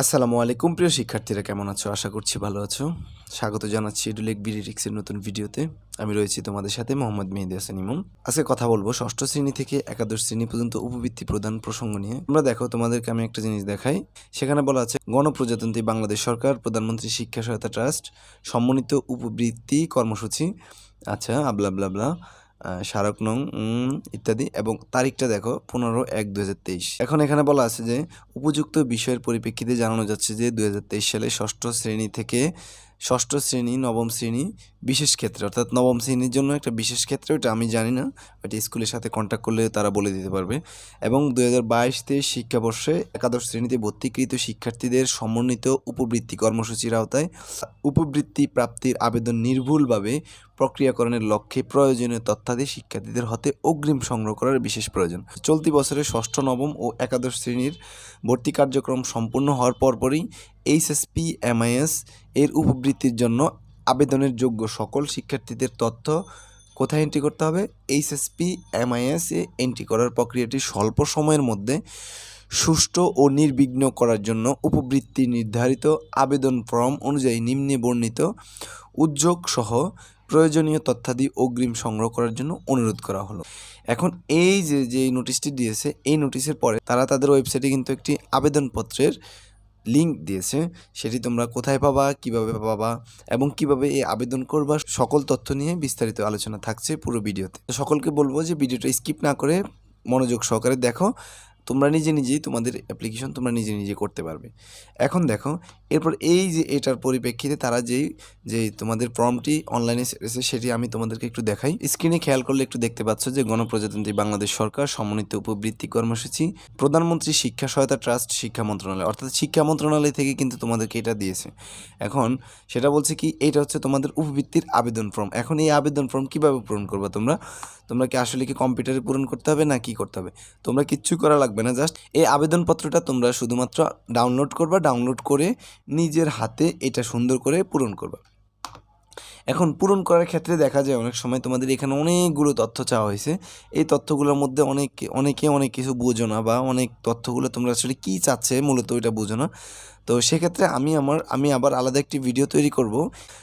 আসসালামু আলাইকুম, প্রিয় শিক্ষার্থীরা, কেমন আছো? আশা করছি ভালো আছো। স্বাগত জানাচ্ছি এডুলেক বিডিরিক্সের নতুন ভিডিওতে। আমি রয়েছি তোমাদের সাথে মোহাম্মদ মেহেদি হাসান ইমন। আজকে কথা বলব ষষ্ঠ শ্রেণি থেকে একাদশ শ্রেণি পর্যন্ত উপবৃত্তি প্রদান প্রসঙ্গ নিয়ে। তোমরা দেখো, তোমাদেরকে আমি একটা জিনিস দেখাই। সেখানে বলা আছে, গণপ্রজাতন্ত্রী বাংলাদেশ সরকার, প্রধানমন্ত্রী শিক্ষা সহায়তা ট্রাস্ট সম্মানিত উপবৃত্তি কর্মসূচি। আচ্ছা আবলা আবলা স্মারক নং ইত্যাদি এবং তারিখটা দেখো পনেরো এক দু এখন এখানে বলা আছে যে উপযুক্ত বিষয়ের পরিপ্রেক্ষিতে জানানো যাচ্ছে যে দুহাজার তেইশ সালে ষষ্ঠ শ্রেণি থেকে ষষ্ঠ শ্রেণি, নবম শ্রেণি বিশেষ ক্ষেত্রে, অর্থাৎ নবম শ্রেণির জন্য একটা বিশেষ ক্ষেত্রে ওটা আমি জানি না ওটা স্কুলের সাথে কন্ট্যাক্ট করলে তারা বলে দিতে পারবে। এবং দু হাজার বাইশ তেইশ শিক্ষাবর্ষে একাদশ শ্রেণীতে ভর্তিকৃত শিক্ষার্থীদের সমন্বিত উপবৃত্তি কর্মসূচির আওতায় উপবৃত্তি প্রাপ্তির আবেদন নির্ভুলভাবে প্রক্রিয়াকরণের লক্ষ্যে প্রয়োজনীয় তথ্যাদি শিক্ষার্থীদের হাতে অগ্রিম সংগ্রহ করার বিশেষ প্রয়োজন। চলতি বছরে ষষ্ঠ, নবম ও একাদশ শ্রেণির ভর্তি কার্যক্রম সম্পূর্ণ হওয়ার পরপরই এইচএসপি, এমআইএস এর উপবৃত্তির জন্য আবেদনের যোগ্য সকল শিক্ষার্থীদের তথ্য কোথায় এন্ট্রি করতে হবে? এইচএসপি এমআইএস এ এন্ট্রি করার প্রক্রিয়াটি স্বল্প সময়ের মধ্যে সুষ্ঠু ও নির্বিঘ্ন করার জন্য উপবৃত্তি নির্ধারিত, আবেদন ফর্ম অনুযায়ী নিম্নে বর্ণিত, উদ্যোগ সহ প্রয়োজনীয় তথ্যাদি অগ্রিম সংগ্রহ করার জন্য অনুরোধ করা হলো। এখন এই যে যে নোটিশটি দিয়েছে, এই নোটিশের পরে তারা তাদের ওয়েবসাইটে কিন্তু একটি আবেদনপত্রের লিংক দিয়েছে, সেটি তোমরা কোথায় পাবা, কীভাবে পাবা এবং কীভাবে এই আবেদন করবা, সকল তথ্য নিয়ে বিস্তারিত আলোচনা থাকছে পুরো ভিডিওতে। সকলকে বলব যে ভিডিওটা স্কিপ না করে মনোযোগ সহকারে দেখো, তোমরা নিজে নিজেই তোমাদের অ্যাপ্লিকেশন তোমরা নিজে নিজে করতে পারবে। এখন দেখো এরপর এই যে এটার পরিপ্রেক্ষিতে তারা যেই যে তোমাদের ফর্মটি অনলাইনে এসেছে, সেটি আমি তোমাদেরকে একটু দেখাই। স্ক্রিনে খেয়াল করলে একটু দেখতে পাচ্ছ যে গণপ্রজাতন্ত্রী বাংলাদেশ সরকার সমন্বিত উপবৃত্তি কর্মসূচি, প্রধানমন্ত্রী শিক্ষা সহায়তা ট্রাস্ট, শিক্ষা মন্ত্রণালয়, অর্থাৎ শিক্ষা মন্ত্রণালয় থেকে কিন্তু তোমাদেরকে এটা দিয়েছে। এখন সেটা বলছে কি, এটা হচ্ছে তোমাদের উপবৃত্তির আবেদন ফর্ম এখন এই আবেদন ফর্ম কীভাবে পূরণ করবে তোমরা? তোমরা কি আসলে কি কম্পিউটারে পূরণ করতে হবে না কি করতে হবে? তোমরা কিচ্ছু করা লাগবে না জাস্ট এই আবেদনপত্রটা তোমরা শুধুমাত্র ডাউনলোড করবা ডাউনলোড করে নিজের হাতে এটা সুন্দর করে পূরণ করবা। এখন পূরণ করার ক্ষেত্রে দেখা যায় অনেক সময় তোমাদের এখানে অনেকগুলো তথ্য চাওয়া হয়েছে। এই তথ্যগুলোর মধ্যে অনেক, অনেকে অনেক কিছু বোঝো না বা অনেক তথ্যগুলো তোমরা আসলে কী চাচ্ছে মূলত ওইটা বোঝো না। তো সেক্ষেত্রে আমি আমার, আমি আবার আলাদা একটি ভিডিও তৈরি করব।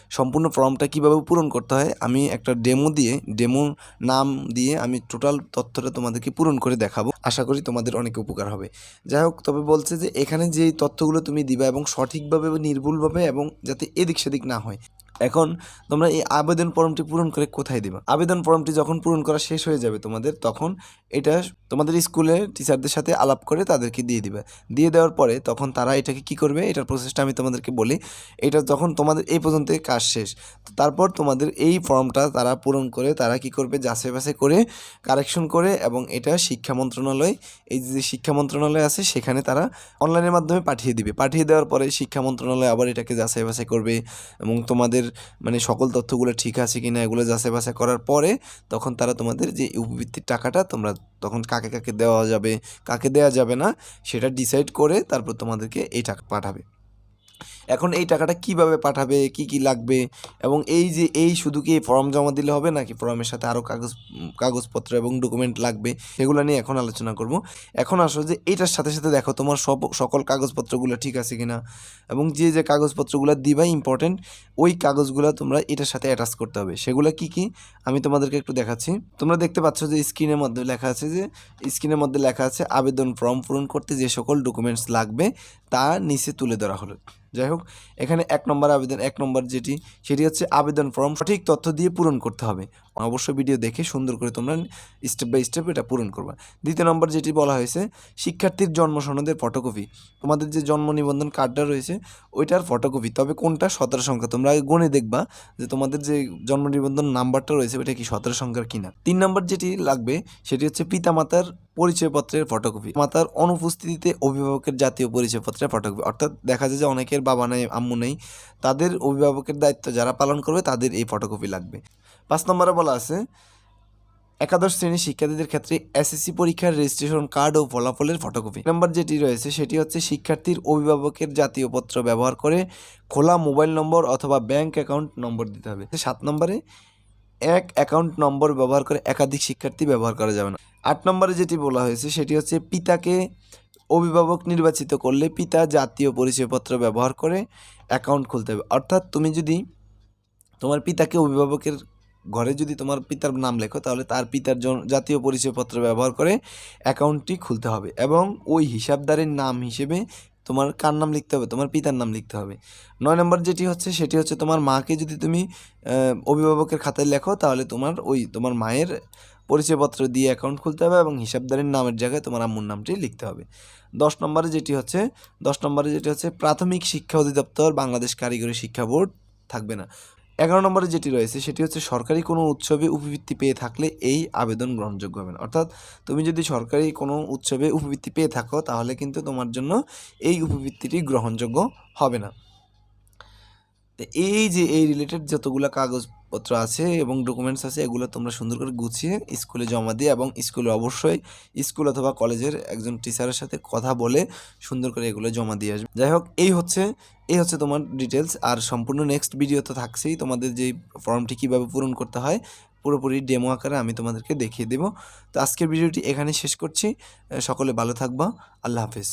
সম্পূর্ণ ফর্মটা কীভাবে পূরণ করতে হয় আমি একটা ডেমো দিয়ে ডেমো নাম দিয়ে আমি টোটাল তথ্যটা তোমাদেরকে পূরণ করে দেখাবো। আশা করি তোমাদের অনেক উপকার হবে। যাই হোক, তবে বলছে যে এখানে যেই তথ্যগুলো তুমি দিবা এবং সঠিকভাবে নির্ভুলভাবে এবং যাতে এদিক সেদিক না হয় এখন তোমরা এই আবেদন ফর্মটি পূরণ করে কোথায় দিবা? আবেদন ফর্মটি যখন পূরণ করা শেষ হয়ে যাবে তোমাদের, তখন এটা তোমাদের স্কুলে টিচারদের সাথে আলাপ করে তাদেরকে দিয়ে দিবে। দিয়ে দেওয়ার পরে তখন তারা এটাকে কি করবে? এটার প্রসেসটা আমি তোমাদেরকে বলি। এটা যখন তোমাদের এই পর্যন্ত কাজ শেষ তারপর তোমাদের এই ফর্মটা তারা পূরণ করে তারা কি করবে? যাচাই বাছাই করে কারেকশন করে এবং এটা শিক্ষা মন্ত্রণালয়, এই যে শিক্ষা মন্ত্রণালয় আছে সেখানে তারা অনলাইনের মাধ্যমে পাঠিয়ে দিবে। পাঠিয়ে দেওয়ার পরে শিক্ষা মন্ত্রণালয় আবার এটাকে যাচাই বাছাই করবে এবং তোমাদের মানে সকল তথ্যগুলো ঠিক আছে কি না এগুলো যাচাই বাছাই করার পরে তখন তারা তোমাদের যে উপবৃত্তির টাকাটা তোমরা তখন কাকে কাকে দেওয়া যাবে, কাকে দেওয়া যাবে না, সেটা ডিসাইড করে তারপর তোমাদেরকে এই টাকা পাঠাবে। এখন এই টাকাটা কীভাবে পাঠাবে? কি কি লাগবে? এবং এই যে, এই শুধু কি ফর্ম জমা দিলে হবে নাকি ফর্মের সাথে আরও কাগজ, কাগজপত্র এবং ডকুমেন্ট লাগবে? সেগুলো নিয়ে এখন আলোচনা করব। এখন আসো যে এটার সাথে সাথে দেখো তোমার সব, সকল কাগজপত্রগুলো ঠিক আছে কিনা? এবং যে যে কাগজপত্রগুলো দিবা ইম্পর্টেন্ট ওই কাগজগুলো তোমরা এটার সাথে অ্যাটাচ করতে হবে। সেগুলো কি কি? আমি তোমাদেরকে একটু দেখাচ্ছি। তোমরা দেখতে পাচ্ছ যে স্ক্রিনের মধ্যে লেখা আছে যে স্ক্রিনের মধ্যে লেখা আছে, আবেদন ফর্ম পূরণ করতে যে সকল ডকুমেন্টস লাগবে, তা নিচে তুলে ধরা হলো। যাই হোক এখানে এক নম্বর আবেদন, এক নম্বর যেটি, সেটি হচ্ছে আবেদন ফর্ম সঠিক তথ্য দিয়ে পূরণ করতে হবে। অবশ্যই ভিডিও দেখে সুন্দর করে তোমরা স্টেপ বাই স্টেপ এটা পূরণ করবা। দ্বিতীয় নম্বর যেটি বলা হয়েছে, শিক্ষার্থীর জন্ম সনদের ফটোকপি তোমাদের যে জন্ম নিবন্ধন কার্ডটা রয়েছে, ওইটার ফটোকপি তবে কোনটা? সতেরো সংখ্যা। তোমরা আগে গণে দেখবা যে তোমাদের যে জন্ম নিবন্ধন নাম্বারটা রয়েছে, ওইটা কি সতেরো সংখ্যার কিনা। তিন নম্বর যেটি লাগবে, সেটি হচ্ছে পিতামাতার পরিচয়পত্রের ফটোকপি মাতার অনুপস্থিতিতে অভিভাবকের জাতীয় পরিচয়পত্রের ফটোকপি অর্থাৎ দেখা যায় যে অনেকের বাবা নেই, আম্মু নেই। তাদের অভিভাবকের দায়িত্ব যারা পালন করবে, তাদের এই ফটোকপি লাগবে। পাঁচ নম্বরে বলা আছে, একাদশ শ্রেণির শিক্ষার্থীদের ক্ষেত্রে এসএসসি পরীক্ষার রেজিস্ট্রেশন কার্ড ও ফলাফলের ফটোকপি নাম্বার যেটি রয়েছে, সেটি হচ্ছে শিক্ষার্থীর অভিভাবকের জাতীয় পত্র ব্যবহার করে খোলা মোবাইল নম্বর অথবা ব্যাংক অ্যাকাউন্ট নম্বর দিতে হবে। সাত নম্বরে, এক অ্যাকাউন্ট নম্বর ব্যবহার করে একাধিক শিক্ষার্থী ব্যবহার করা যাবে না। আট নম্বরে যেটি বলা হয়েছে, সেটি হচ্ছে পিতাকে অভিভাবক নির্বাচিত করলে পিতা জাতীয় পরিচয়পত্র ব্যবহার করে অ্যাকাউন্ট খুলতে হবে। অর্থাৎ তুমি যদি তোমার পিতাকে অভিভাবকের ঘরে যদি তোমার পিতার নাম লেখো, তাহলে তার পিতার জাতীয় পরিচয়পত্র ব্যবহার করে অ্যাকাউন্টটি খুলতে হবে এবং ওই হিসাবদারের নাম হিসেবে তোমার কার নাম লিখতে হবে? তোমার পিতার নাম লিখতে হবে। নয় নম্বর যেটি হচ্ছে, সেটি হচ্ছে তোমার মাকে যদি তুমি অভিভাবকের খাতায় লেখো, তাহলে তোমার ওই, তোমার মায়ের পরিচয়পত্র দিয়ে অ্যাকাউন্ট খুলতে হবে এবং হিসাবদারের নামের জায়গায় তোমার আম্মুর নামটি লিখতে হবে। দশ নম্বরে যেটি হচ্ছে, দশ নম্বরে যেটি হচ্ছে, প্রাথমিক শিক্ষা অধিদপ্তর বাংলাদেশ কারিগরি শিক্ষা বোর্ড থাকবে না। এগারো নম্বরে যেটি রয়েছে, সেটি হচ্ছে সরকারি কোনো উৎসবে উপবৃত্তি পেয়ে থাকলে এই আবেদন গ্রহণযোগ্য হবে না। অর্থাৎ তুমি যদি সরকারি কোনো উৎসবে উপবৃত্তি পেয়ে থাকো, তাহলে কিন্তু তোমার জন্য এই উপবৃত্তিটি গ্রহণযোগ্য হবে না। এই যে, এই রিলেটেড যতগুলো কাগজপত্র আছে এবং ডকুমেন্টস আছে, এগুলো তোমরা সুন্দর করে গুছিয়ে স্কুলে জমা দিয়ে এবং স্কুলে অবশ্যই স্কুল অথবা কলেজের একজন টিচারের সাথে কথা বলে সুন্দর করে এগুলো জমা দিয়ে আসবে। যাই হোক, এই হচ্ছে এই হচ্ছে তোমার ডিটেলস আর সম্পূর্ণ নেক্সট ভিডিও তো থাকছেই তোমাদের যেই ফর্মটি কীভাবে পূরণ করতে হয়, পুরোপুরি ডেমো আকারে আমি তোমাদেরকে দেখিয়ে দেবো। তো আজকের ভিডিওটি এখানে শেষ করছি। সকলে ভালো থাকবা। আল্লাহ হাফেজ।